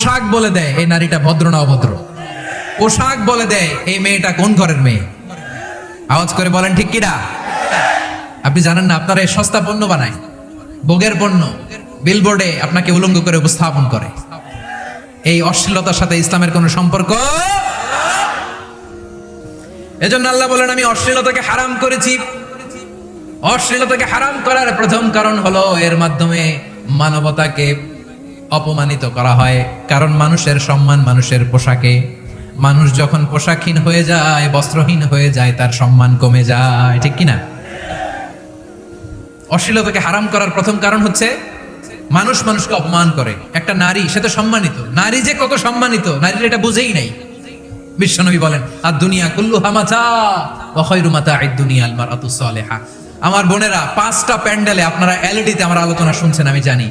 পোশাক বলে দেয়, এই নারীটা ভদ্র না অভদ্র? পোশাক বলে দেয়, এই মেয়েটা কোন ঘরের মেয়ে? আওয়াজ করে বলেন, ঠিক কিনা? আপনি জানেন না, আপনারা এই সস্তা পণ্য বানায় ভোগের পণ্য বিলবোর্ডে আপনাকে উলঙ্গ করে উপস্থাপন করে। এই অশ্লীলতার সাথে ইসলামের কোনো সম্পর্ক? এজন্য আল্লাহ বলেন, আমি অশ্লীলতাকে হারাম করেছি। অশ্লীলতাকে হারাম করার প্রথম কারণ হলো, এর মাধ্যমে মানবতাকে অপমানিত করা হয়। কারণ মানুষের সম্মান মানুষের পোশাকে। মানুষ যখন পোশাকহীন হয়ে যায়, বস্ত্রহীন হয়ে যায়, তার সম্মান কমে যায়। ঠিক কিনা? অশ্লীলতাকে হারাম করার প্রথম কারণ হচ্ছে, মানুষ মানুষকে অপমান করে। একটা নারী, সে তো সম্মানিত। নারী যে কত সম্মানিত, নারীর এটা বুঝেই নাই। বিশ্বনবী বলেন আর দুনিয়া কুল্লু হামাচা দুনিয়া আমার বোনেরা, পাঁচটা প্যান্ডেলে আপনারা এলইডিতে আমার আলোচনা শুনছেন, আমি জানি।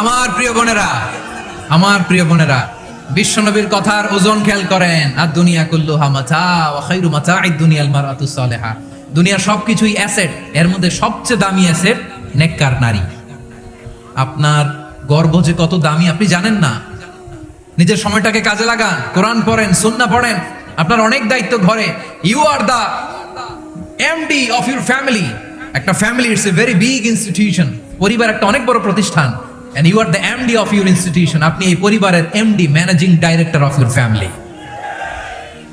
আমার প্রিয় বোনেরা, আমার প্রিয় বোনেরা, বিশ্বনবীর কথার ওজন খেয়াল করেন। আর দুনিয়া কুল্লু হামাচা ওয়া খায়রু মাতাঈদ দুনিয়াল মারাতু সালেহা। দুনিয়ার সবকিছুই অ্যাসেট, এর মধ্যে সবচেয়ে দামি অ্যাসেট নেককার নারী। আপনার গর্ব যে কত দামি, আপনি জানেন না। নিজের সময়টাকে কাজে লাগান, কোরআন পড়েন, সুন্নাহ পড়েন, আপনার অনেক দায়িত্ব ঘরে। You are the MD of your family একটা family it's a very big institution পরিবার একটা অনেক বড় প্রতিষ্ঠান। And you are the MD of your institution আপনি এই পরিবারের MD managing director of your family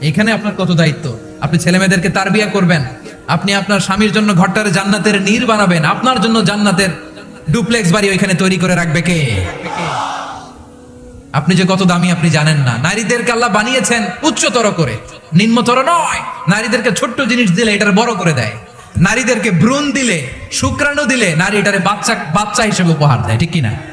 এখানে আপনার কত দায়িত্ব? আপনি ছেলে মেয়েদেরকে তার বিয়া করবেন। আপনি আপনার স্বামীর জন্য ঘরটার জান্নাতের নীর বানাবেন। আপনার জন্য জান্নাতের ডুপ্লেক্স বাড়ি ওইখানে তৈরি করে রাখবে কে? আপনি যে কত দামি আপনি জানেন না। নারীদেরকে আল্লাহ বানিয়েছেন উচ্চতর করে। নিম্নতর নয়। নারীদেরকে ছোট্ট জিনিস দিলে এটার বড় করে দেয়। নারীদেরকে ভ্রূণ দিলে, শুক্রাণু দিলে নারী এটারে বাচ্চা বাচ্চা হিসেবে উপহার দেয়। ঠিক কিনা?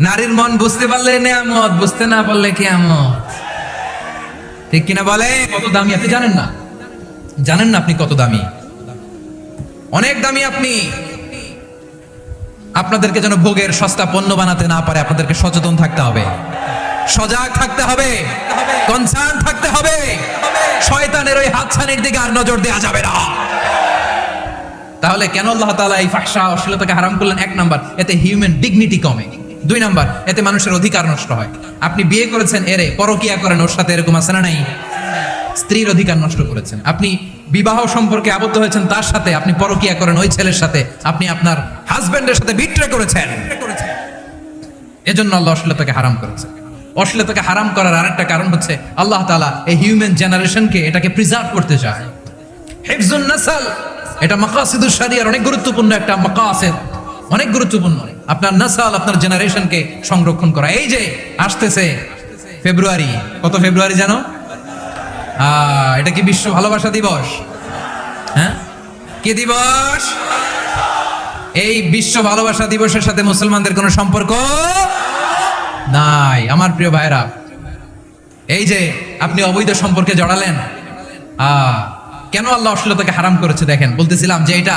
নারীর মন বুঝতে পারলে নেয়ামত, বুঝতে না পারলে কেয়ামত। ঠিক কিনা বলে? কত দামি আপনি জানেন না? জানেন না আপনি কত দামি? অনেক দামি আপনি। আপনাদেরকে যেন ভোগের সস্তা পণ্য বানাতে না পারে, আপনাদেরকে সচেতন থাকতে হবে। সজাগ থাকতে হবে। কনসার্ন থাকতে হবে। শয়তানের ওই হাতছানির দিকে আর নজর দেওয়া যাবে না। তাহলে কেন আল্লাহ তাআলা এই ফাহশা অশ্লীলতাকে হারাম করলেন? এক নাম্বার, এতে হিউম্যান ডিগনিটি কমে। দুই নাম্বার, এতে মানুষের অধিকার নষ্ট হয়। আপনি বিয়ে করেছেন এরে, পরকিয়া করেন, ওর সাথে এরকম আছে না নাই? স্ত্রীর অধিকার নষ্ট করেছেন। আপনি বিবাহ সম্পর্কে আবদ্ধ হয়েছেন তার সাথে, আপনি পরকিয়া করেন ওই ছেলের সাথে, আপনি আপনার হাজবেন্ডের সাথে বিট্রে করেছেন। এজন্য আল্লাহ অশ্লীলতাকে হারাম করেছেন অশ্লীলতাকে হারাম করার আরেকটা কারণ হচ্ছে, আল্লাহ তাআলা এই হিউম্যান জেনারেশনকে এটাকে প্রিজার্ভ করতে চায়। হিফজুন নাসাল, এটা মাকাসিদুস শরিয়ার অনেক গুরুত্বপূর্ণ একটা মাকাসিদ। অনেক গুরুত্বপূর্ণ। আপনার নাসাল আপনার জেনারেশনকে সংরক্ষণ করা। এই যে আসতেছে ফেব্রুয়ারি কত ফেব্রুয়ারি জানো? এটা কি বিশ্ব ভালোবাসা দিবস? হ্যাঁ? কি দিবস? এই বিশ্ব ভালোবাসা দিবসের সাথে মুসলমানদের কোনো সম্পর্ক নাই। আমার প্রিয় ভাইরা এই যে আপনি অবৈধ সম্পর্কে জড়ালেন আহ, কেন আল্লাহ অশ্লীলতাকে হারাম করেছে দেখেন? বলতেছিলাম যে এটা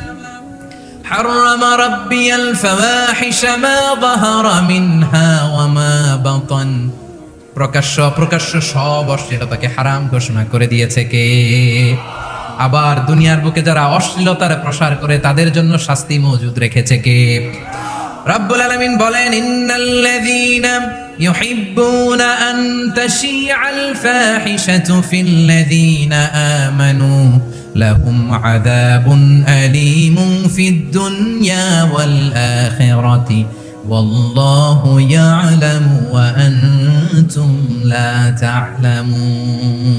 حرم ربي الفواحش ما ظهر منها وما بطن প্রকাশ্য প্রকাশ্য সব অশ্লীলতাকে হারাম ঘোষণা করে দিয়েছে কে আবার দুনিয়ার বুকে যারা অশ্লীলতার প্রসার করে তাদের জন্য শাস্তি মজুদ রেখেছে কে রাব্বুল আলামিন বলেন ইন্নাল্লাযীনা ইউহিব্বুনা আন তাশিআল ফাহিশাতু ফিল্লাযীনা আমানু লাহুম আযাবুন আলীমুন ফিদ দুনিয়া ওয়াল আখিরাতি والله يعلم وأنتم لا تعلمون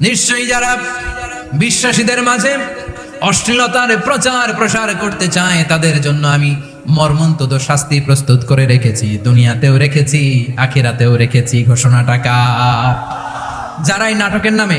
নিশ্চয়ই যারা বিশ্বাসীদের মাঝে অশ্লীলতার প্রচার প্রসার করতে চায় তাদের জন্য আমি মর্মন্তদ শাস্তি প্রস্তুত করে রেখেছি দুনিয়াতেও রেখেছি আখিরাতেও রেখেছি ঘোষণা টাকা যারা এই নাটকের নামে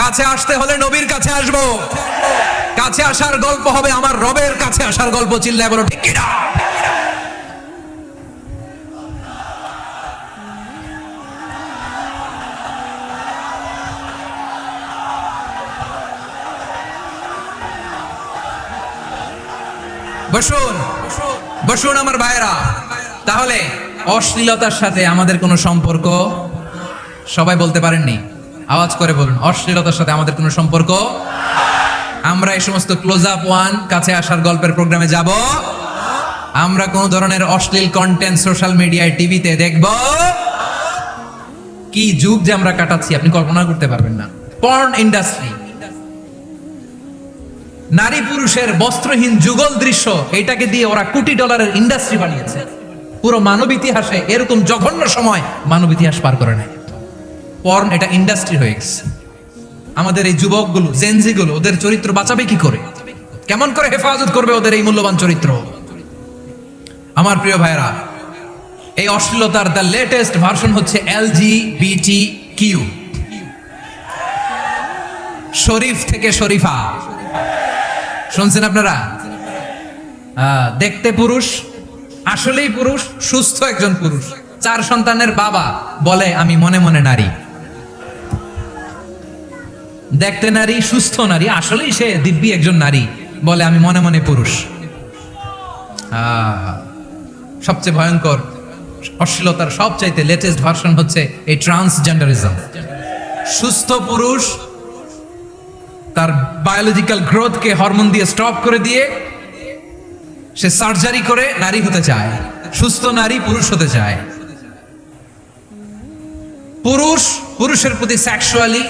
কাছে আসতে হলে নবীর কাছে আসব। কাছে আসার গল্প হবে আমার রবের কাছে আসার গল্প, চিল্লায় বলো, ঠিক কিনা? বসুন বসুন আমার ভাইয়েরা। তাহলে অশ্লীলতার সাথে আমাদের কোনো সম্পর্ক সবাই বলতে পারেননি। আওয়াজ করে বলুন, অশ্লীলতার সাথে আমাদের কোনো সম্পর্ক? আমরা এই সমস্ত ক্লোজ আপ ওয়ান কাছে আসার গল্পের প্রোগ্রামে যাব। আমরা কোন ধরনের অশ্লীল কন্টেন্ট সোশ্যাল মিডিয়ায় টিভিতে দেখব। কি যুগ যে আমরা কাটাচ্ছি, আপনি কল্পনা করতে পারবেন না। পর্ন ইন্ডাস্ট্রি নারী পুরুষের বস্ত্রহীন যুগল দৃশ্য এটাকে দিয়ে ওরা কোটি ডলারের ইন্ডাস্ট্রি বানিয়েছে। পুরো মানব ইতিহাসে এরকম জঘন্য সময় মানব ইতিহাস পার করে নেয়। পর্ন এটা ইন্ডাস্ট্রি হয়ে গেছে। আমাদের এই যুবকগুলো জেনজিগুলো ওদের চরিত্র বাঁচাবে কি করে? কেমন করে হেফাজত করবে ওদের এই মূল্যবান চরিত্র? আমার প্রিয় ভাইরা এই অশ্লীলতার দ্য লেটেস্ট ভার্সন হচ্ছে এলজি বিটি কিউ শরীফ থেকে শরীফা। শুনছেন আপনারা? দেখতে পুরুষ, আসলেই পুরুষ, সুস্থ একজন পুরুষ। চার সন্তানের বাবা বলে আমি মনে মনে নারী। দেখতে নারী, সুস্থ নারী, আসলেই সে দিব্যি একজন নারী বলে আমি মনে মনে পুরুষ। সবচেয়ে ভয়ঙ্কর, অশ্লীলতার সবচাইতে লেটেস্ট ভার্সন হচ্ছে এই ট্রান্সজেন্ডারিজম সুস্থ পুরুষ তার বায়োলজিক্যাল গ্রোথকে হরমোন দিয়ে স্টপ করে দিয়ে সে সার্জারি করে নারী হতে চায়। সুস্থ নারী পুরুষ হতে চায়। পুরুষ, পুরুষের প্রতি সেক্সুয়ালি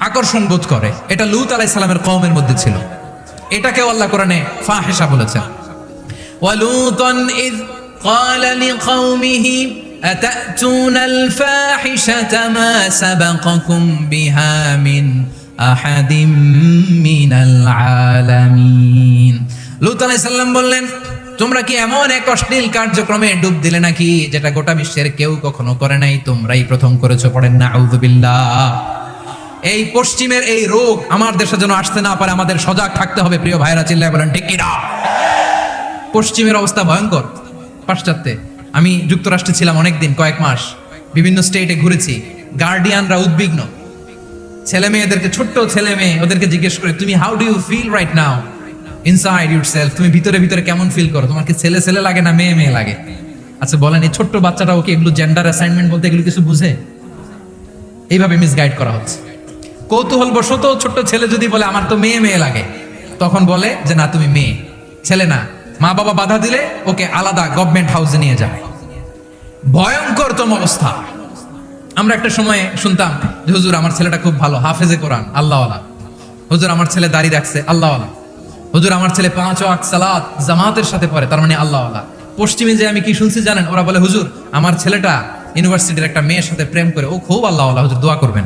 আকর্ষণ বোধ করে এটা লুত আলাই সালামের কওমের মধ্যে ছিল এটাকে আল্লাহ কোরআনে ফাহেসা বলেছেন ولوطا إذ قال لقومه أتأتون الفاحشة ما سبقكم بها من أحد من العالمين লুত আলাইহিস সালাম বললেন তোমরা কি এমন এক অশ্লীল কার্যক্রমে ডুব দিলে নাকি যেটা গোটা বিশ্বের কেউ কখনো করে নাই তোমরাই প্রথম করেছো পড়েন না আউযুবিল্লাহ এই পশ্চিমের এই রোগ আমার দেশে যেন আসতে না পারে, আমাদের সজাগ থাকতে হবে, প্রিয় ভাইরা চিল্লায় বলেন, ঠিক কিনা? পশ্চিমের অবস্থা ভয়ঙ্কর। পাশ্চাত্যে আমি যুক্তরাষ্ট্রে ছিলাম অনেক দিন কয়েক মাস। বিভিন্ন স্টেটে ঘুরেছি। গার্ডিয়ানরা উদ্বিগ্ন। ছেলে মেয়েদেরকে, ছোট্ট ছেলে মেয়ে, ওদেরকে জিজ্ঞেস করে, তুমি how do you feel right now inside yourself তুমি ভিতরে ভিতরে কেমন ফিল করো? তোমার কি ছেলে ছেলে লাগে না মেয়ে মেয়ে লাগে? আচ্ছা বলেন, এই ছোট্ট বাচ্চাটাও কি এগুলো জেন্ডার অ্যাসাইনমেন্ট বলতে এগুলো কিছু বুঝে? এইভাবে মিসগাইড করা হচ্ছে। কৌতূহল বশত ছোট্ট ছেলে যদি বলে, আমার তো মেয়ে মেয়ে লাগে, তখন বলে যে, না, তুমি মেয়ে, ছেলে না। মা বাবা বাধা দিলে ওকে আলাদা গভর্নমেন্ট হাউসে নিয়ে যায় ভয়ঙ্করতম অবস্থা। আমরা একটা সময়ে শুনতাম যে, হুজুর, আমার ছেলেটা খুব ভালো, হাফেজে কোরআন, আল্লাহওয়ালা। হুজুর, আমার ছেলে দাড়ি রাখছে, আল্লাহওয়ালা। হুজুর, আমার ছেলে পাঁচ ওয়াক সালাত, জামাতের সাথে পড়ে, তার মানে আল্লাহওয়ালা। পশ্চিমে যে আমি কি শুনছি জানেন? ওরা বলে, হুজুর, আমার ছেলেটা ইউনিভার্সিটির একটা মেয়ের সাথে প্রেম করে, ও খুব আল্লাহওয়ালা, হুজুর, দোয়া করবেন।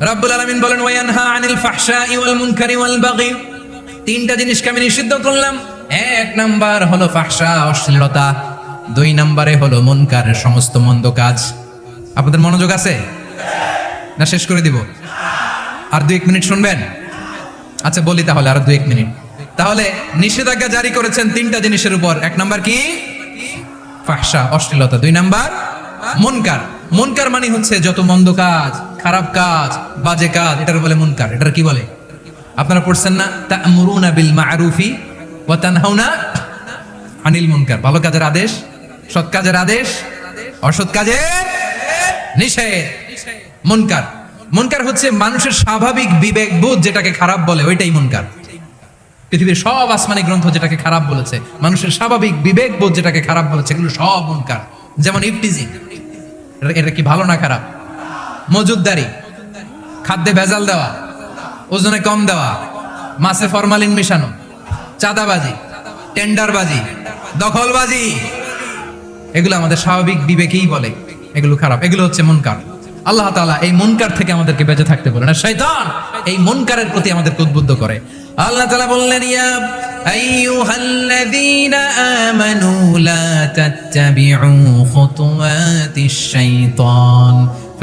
রব্বুল আলামিন বলেন, ওয়ায়ানহা আনিল ফাহশাই ওয়াল মুনকারি ওয়াল বাগি। তিনটা জিনিসকে আমি নিষিদ্ধ করলাম। এক নাম্বার হলো ফাহশা, অশ্লীলতা। দুই নম্বরে হলো মুনকার, সমস্ত মন্দ কাজ। আপনাদের মনোযোগ আছে? না, শেষ করে দিব। আর দুই এক মিনিট শুনবেন? আচ্ছা বলি তাহলে আর দুই এক মিনিট। তাহলে নিষেধাজ্ঞা জারি করেছেন তিনটা জিনিসের উপর। এক নাম্বার কি? ফাহশা, অশ্লীলতা। দুই নাম্বার, মুনকার। মুনকার মানে হচ্ছে যত মন্দ কাজ খারাপ কাজ, বাজে কাজ, এটার বলে মুনকার, এটার কি বলে? আপনারা পড়ছেন না তা তা'মুরুনা বিল মা'রুফি ওয়া তানহাউনা আনিল মুনকার। ভালো কাজের আদেশ, সৎ কাজের আদেশ, অসৎ কাজের নিষেধ। মুনকার। মুনকার হচ্ছে মানুষের স্বাভাবিক বিবেক বোধ যেটাকে খারাপ বলে, ওইটাই মুনকার। পৃথিবীর সব আসমানি গ্রন্থ যেটাকে খারাপ বলেছে, মানুষের স্বাভাবিক বিবেক বোধ যেটাকে খারাপ বলেছে, এগুলো সব মুনকার। যেমন ইফটিজিং, এটা কি ভালো না খারাপ? মজুদদারি খাদ্যে ভেজাল দেওয়া, ওজনে কম দেওয়া, মাছে ফরমালিন মেশানো, চাঁদাবাজি, টেন্ডারবাজি, দখলবাজি, এগুলো আমাদের স্বাভাবিক বিবেকেই বলে, এগুলো খারাপ, এগুলো হচ্ছে মনকার। আল্লাহ তালা এই মনকার থেকে আমাদেরকে বেঁচে থাকতে বলেন আর শয়তান এই মনকারের প্রতি আমাদেরকে উদ্বুদ্ধ করে। আল্লাহ তালা বললেন, ইয়া আইয়ুহাল্লাযীনা আমানু লা তাত্তাবিউ খুতুওয়াতিশ শাইতান।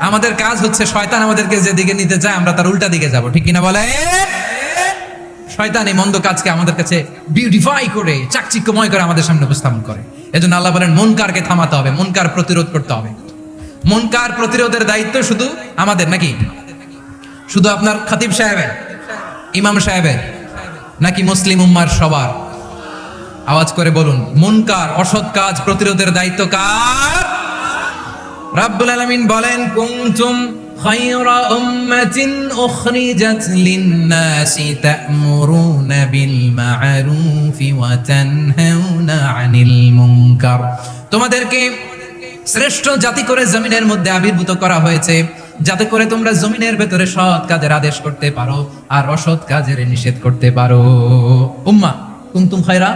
আমাদের কাজ হচ্ছে শয়তান আমাদেরকে যেদিকে নিতে চায়, আমরা তার উল্টা দিকে যাব। ঠিক কিনা বলে? শয়তান এই মন্দ কাজকে আমাদের কাছে বিউটিফাই করে, চাকচিক্যময় করে আমাদের সামনে উপস্থাপন করে। এজন্য আল্লাহ বলেন মনকারকে থামাতে হবে মনকার প্রতিরোধ করতে হবে। মনকার প্রতিরোধের দায়িত্ব শুধু আমাদের নাকি? শুধু আপনার খাতিব সাহেবের? ইমাম সাহেবের? নাকি মুসলিম উম্মার সবার? আওয়াজ করে বলুন মনকার অসৎ কাজ প্রতিরোধের দায়িত্ব কার? রাব্বুল আলামিন বলেন, কুনতুম তোমাদেরকে শ্রেষ্ঠ জাতি করে জমিনের মধ্যে আবির্ভূত করা হয়েছে, যাতে করে তোমরা জমিনের ভেতরে সৎ কাজের আদেশ করতে পারো আর অসৎ কাজের নিষেধ করতে পারো। উম্মা, কুনতুম খায়রা?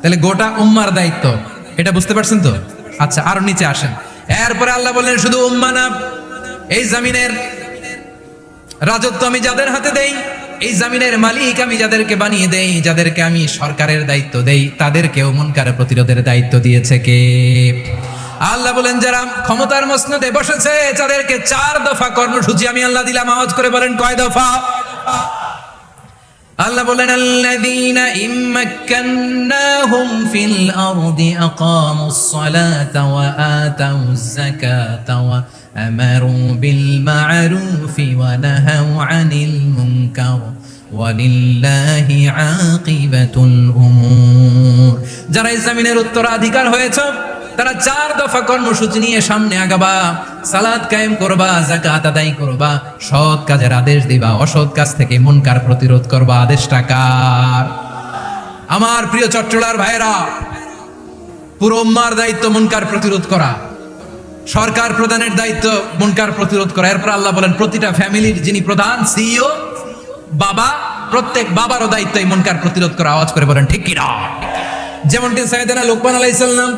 তাহলে গোটা উম্মার দায়িত্ব, এটা বুঝতে পারছেন তো? আচ্ছা আরও নিচে আসেন। এরপরে আল্লাহ বললেন, শুধু উম্মা না, এই জামিনের রাজত্ব আমি যাদের হাতে দেই, এই জামিনের মালিক আমি যাদেরকে বানিয়ে দেই, যাদেরকে আমি সরকারের দায়িত্ব দেই, তাদেরকেও মনকার প্রতিরোধের দায়িত্ব দিয়েছে কে? আল্লাহ বলেন, যারা ক্ষমতার মসনদে বসেছে যাদেরকে চার দফা কর্মসূচি আমি আল্লাহ দিলাম। আওয়াজ করে বলেন, কয় দফা? আল্লাহ বলেন আল্লাযীনা ইম্মাক্কান্নাহুম ফিল আরদি আকামুস সালাতা ওয়া আতাউজ যাকাতা ওয়া আমারু বিল মা'রুফি ওয়া নাহাউ আনিল মুনকার ওয়ালিল্লাহি আকিবাতুল উমুর যারা এই জমিনের উত্তরাধিকার হয়েছে তারা চার দফা কর্মসূচি নিয়ে সামনে আগাবা, সালাদ কায়েম করবা জাকাত আদায় করবা, সৎ কাজের আদেশ দিবা, অসৎ কাজ থেকে মুনকার প্রতিরোধ করবা, আদেশটা কার? আমার প্রিয় চট্টলার ভাইরা পুরো উম্মার দায়িত্ব মুনকার প্রতিরোধ করা, সরকার প্রধানের দায়িত্ব মুনকার প্রতিরোধ করা। এরপর আল্লাহ বলেন, প্রতিটা ফ্যামিলির যিনি প্রধান, সিইও, বাবা, প্রত্যেক বাবারও দায়িত্ব এই মুনকার প্রতিরোধ করা। আওয়াজ করে বলেন, ঠিক কিনা? যেমনটি সাইদানা লোকমান আলাইসাল্লাম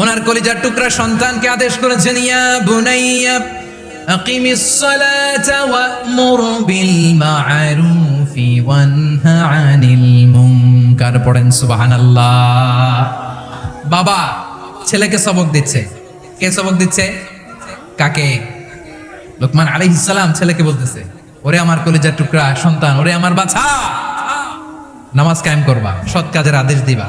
ওনার কলিজার টুকরা সন্তানকে আদেশ করেছেন ইয়া বুনাইয়া أقم الصلاة وأمر بالمعروف وانهى عن المنكر পড়েন সুবহানাল্লাহ বাবা ছেলেকে সবক দিচ্ছে কে সবক দিচ্ছে কাকে লোকমান আলাইহিস সালাম ছেলেকে বলতেছে ওরে আমার কলিজার টুকরা সন্তান ওরে আমার বাছা নামাজ কায়েম করবা সৎ কাজের আদেশ দিবা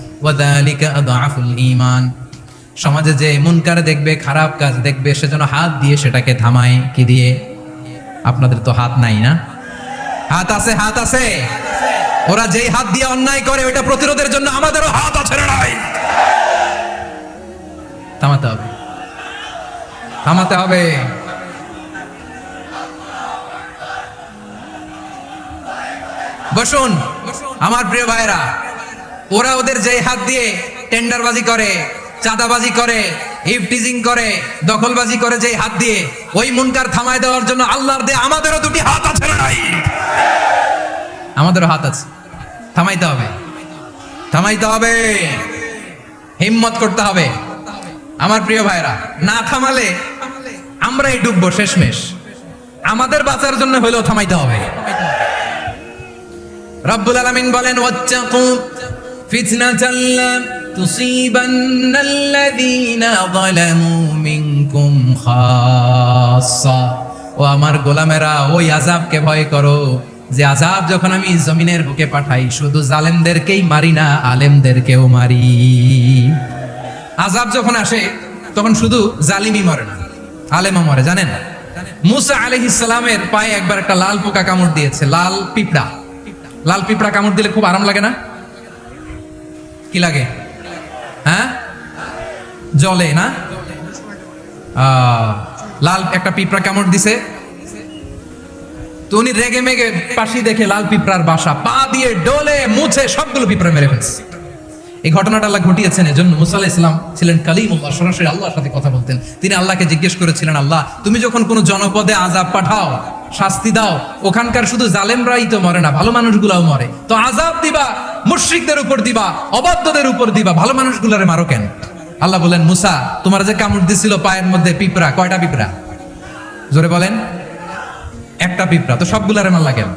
ইমান সমাজে যে মুনকার দেখবে, খারাপ কাজ দেখবে, সে হাত দিয়ে সেটাকে থামায়, কি দিয়ে? আপনাদের তো হাত নাই না? হাত আছে হাত আছে। ওরা যেই হাত দিয়ে অন্যায় করে ওটা প্রতিরোধের জন্য আমাদেরও হাত আছে নাই? থামাতে হবে। থামাতে হবে। বসুন, আমার প্রিয় ভাইরা ওরা ওদের যে হাত দিয়ে টেন্ডারবাজি করে, চাঁদাবাজি করে ইফটিজিং করে, দখলবাজি করে যে হাত দিয়ে, ওই মুনকার থামায় দেওয়ার জন্য আল্লাহর দিয়ে আমাদেরও দুটি হাত আছে নাই? আমাদেরও হাত আছে। থামাইতে হবে। থামাইতে হবে। হিম্মত করতে হবে। আমার প্রিয় ভাইরা না থামালে আমরাই ডুববো শেষমেশ। আমাদের বাঁচার জন্য হলেও থামাইতে হবে। রব্বুল আলামিন বলেন ওয়াত্তাকু ফিতনাতাল লা তুসিবান্নাল্লাযীনা যালামু মিনকুম খাসসা। ও আমার গোলামেরা, ওই আযাবকে ভয় করো যে আযাব যখন আমি জমিনের বুকে পাঠাই, শুধু জালেমদেরকেই মারি না, আলেমদেরকেও মারি। আজাব যখন আসে, তখন শুধু জালিমই মরে না, আলেমও মরে, জানেন? মুসা আলাইহিস সালামের পায়ে একবার একটা লাল পোকা কামড় দিয়েছে, লাল পিঁপড়া। লাল পিঁপড়া কামড় দিলে খুব আরাম লাগে না? কি লাগে? হ্যাঁ? জলে, না? লাল একটা পিঁপড়া কামড় দিছে। তো উনি রেগে মেগে পাশি দেখে লাল পিঁপড়ার বাসা, পা দিয়ে ডোলে মুছে সবগুলো পিঁপড়া মেরে ফেলছে। এই ঘটনাটা আল্লাহ ঘটিয়েছেন, এজন্য মুসা আলাইহিস ইসলাম ছিলেন কালিমুল্লাহ, সরাসরি আল্লাহর সাথে কথা বলতেন। তিনি আল্লাহকে জিজ্ঞেস করেছিলেন, আল্লাহ, তুমি যখন কোনো জনপদে আজাব পাঠাও শাস্তি দাও। ওখানকার শুধু জালেমরাই তো মরে না, ভালো মানুষগুলাও মরে। তো আজাব দিবা, মুশ্রিকদের উপর দিবা, অবাধ্যদের উপর দিবা, ভালো মানুষগুলারে মারো কেন? আল্লাহ বলেন, মুসা, তোমার যে কামড় দিছিল পায়ের মধ্যে পিঁপড়া, কয়টা পিঁপড়া? জোরে বলেন, একটা পিঁপড়া। তো সবগুলারে মারলা কেন?